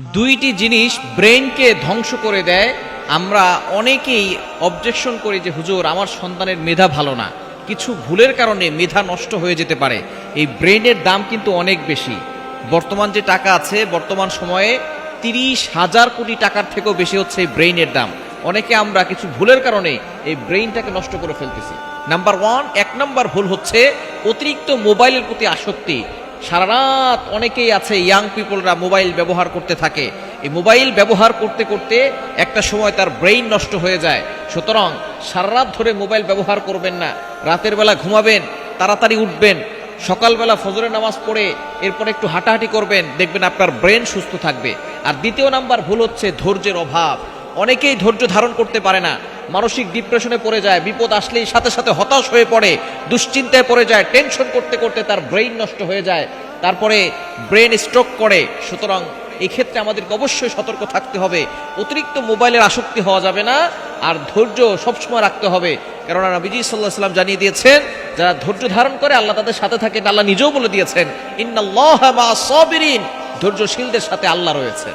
দুইটি জিনিস ব্রেনকে ধ্বংস করে দেয়। আমরা অনেকেই অবজেকশন করি যে, হুজুর, আমার সন্তানের মেধা ভালো না। কিছু ভুলের কারণে মেধা নষ্ট হয়ে যেতে পারে। এই ব্রেনের দাম কিন্তু অনেক বেশি। বর্তমান যে টাকা আছে, বর্তমান সময়ে তিরিশ হাজার কোটি টাকার থেকেও বেশি হচ্ছে এই ব্রেইনের দাম। অনেকে আমরা কিছু ভুলের কারণে এই ব্রেইনটাকে নষ্ট করে ফেলতেছি। নাম্বার ওয়ান, এক নাম্বার ভুল হচ্ছে অতিরিক্ত মোবাইলের প্রতি আসক্তি। সারা রাত অনেকেই আছে ইয়াং পিপলরা মোবাইল ব্যবহার করতে থাকে। এই মোবাইল ব্যবহার করতে করতে একটা সময় তার ব্রেইন নষ্ট হয়ে যায়। সুতরাং সারা রাত ধরে মোবাইল ব্যবহার করবেন না। রাতের বেলা ঘুমাবেন, তাড়াতাড়ি উঠবেন, সকালবেলা ফজরের নামাজ পড়ে, এরপর একটু হাঁটাহাঁটি করবেন, দেখবেন আপনার ব্রেন সুস্থ থাকবে। আর দ্বিতীয় নাম্বার ভুল হচ্ছে ধৈর্যের অভাব। অনেকেই ধৈর্য ধারণ করতে পারে না। মানসিক ডিপ্রেশনে পড়ে যায়, বিপদ আসলেই সাথে সাথে হতাশ হয়ে পড়ে, দুশ্চিন্তায় পড়ে যায় টেনশন করতে করতে তার ব্রেইন নষ্ট হয়ে যায়, তারপরে ব্রেন স্ট্রোক করে। সুতরাং এই ক্ষেত্রে আমাদেরকে অবশ্যই সতর্ক থাকতে হবে। অতিরিক্ত মোবাইলের আসক্তি হওয়া যাবে না, আর ধৈর্য সবসময় রাখতে হবে। কেননা নবীজি সাল্লাহ সাল্লাম জানিয়ে দিয়েছেন, যারা ধৈর্য ধারণ করে আল্লাহ তাদের সাথে থাকেন, আল্লাহ নিজেও বলে দিয়েছেন, ইন্নাল্লাহ ধৈর্যশীলদের সাথে আল্লাহ রয়েছে।